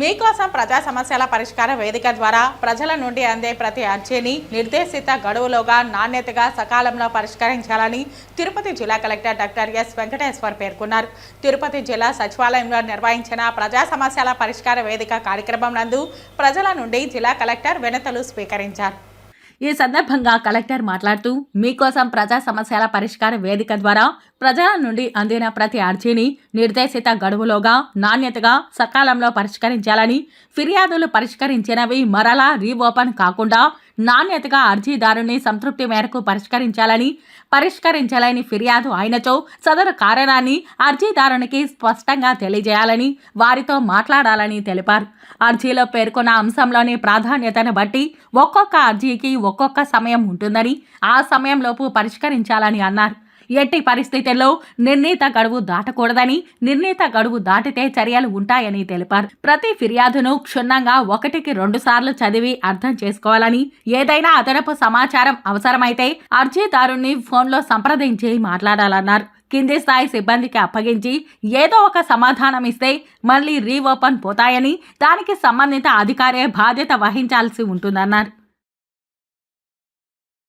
మీకోసం ప్రజా సమస్యల పరిష్కార వేదిక ద్వారా ప్రజల నుండి అందే ప్రతి అర్జీని నిర్దేశిత గడువులోగా నాణ్యతగా సకాలంలో పరిష్కరించాలని తిరుపతి జిల్లా కలెక్టర్ డాక్టర్ ఎస్ వెంకటేశ్వర్ పేర్కొన్నారు. తిరుపతి జిల్లా సచివాలయంలో నిర్వహించిన ప్రజా సమస్యల పరిష్కార వేదిక కార్యక్రమం నందు ప్రజల నుండి జిల్లా కలెక్టర్ వినతులు స్వీకరించారు. ఈ సందర్భంగా కలెక్టర్ మాట్లాడుతూ మీకోసం ప్రజా సమస్యల పరిష్కార వేదిక ద్వారా ప్రజల నుండి అందిన ప్రతి అర్జీని నిర్దేశిత గడువులోగా నాణ్యతగా సకాలంలో పరిష్కరించాలని ఫిర్యాదులు పరిష్కరించినవి మరలా రీఓపెన్ కాకుండా నాణ్యతగా అర్జీదారుని సంతృప్తి మేరకు పరిష్కరించాలని పరిష్కరించాలని ఫిర్యాదు అయినచో సదరు కారణాన్ని అర్జీదారునికి స్పష్టంగా తెలియజేయాలని వారితో మాట్లాడాలని తెలిపారు. అర్జీలో పేర్కొన్న అంశంలోని ప్రాధాన్యతను బట్టి ఒక్కొక్క అర్జీకి ఒక్కొక్క సమయం ఉంటుందని ఆ సమయంలోపు పరిష్కరించాలని అన్నారు. ఎట్టి పరిస్థితుల్లో నిర్ణీత గడువు దాటకూడదని నిర్ణీత గడువు దాటితే చర్యలు ఉంటాయని తెలిపారు. ప్రతి ఫిర్యాదును క్షుణ్ణంగా ఒకటికి రెండు సార్లు చదివి అర్థం చేసుకోవాలని ఏదైనా అదనపు సమాచారం అవసరమైతే అర్జీదారుణ్ణి ఫోన్లో సంప్రదించి మాట్లాడాలన్నారు. కింది స్థాయి సిబ్బందికి అప్పగించి ఏదో ఒక సమాధానం ఇస్తే మళ్ళీ రీఓపెన్ పోతాయని దానికి సంబంధిత అధికారే బాధ్యత వహించాల్సి ఉంటుందన్నారు.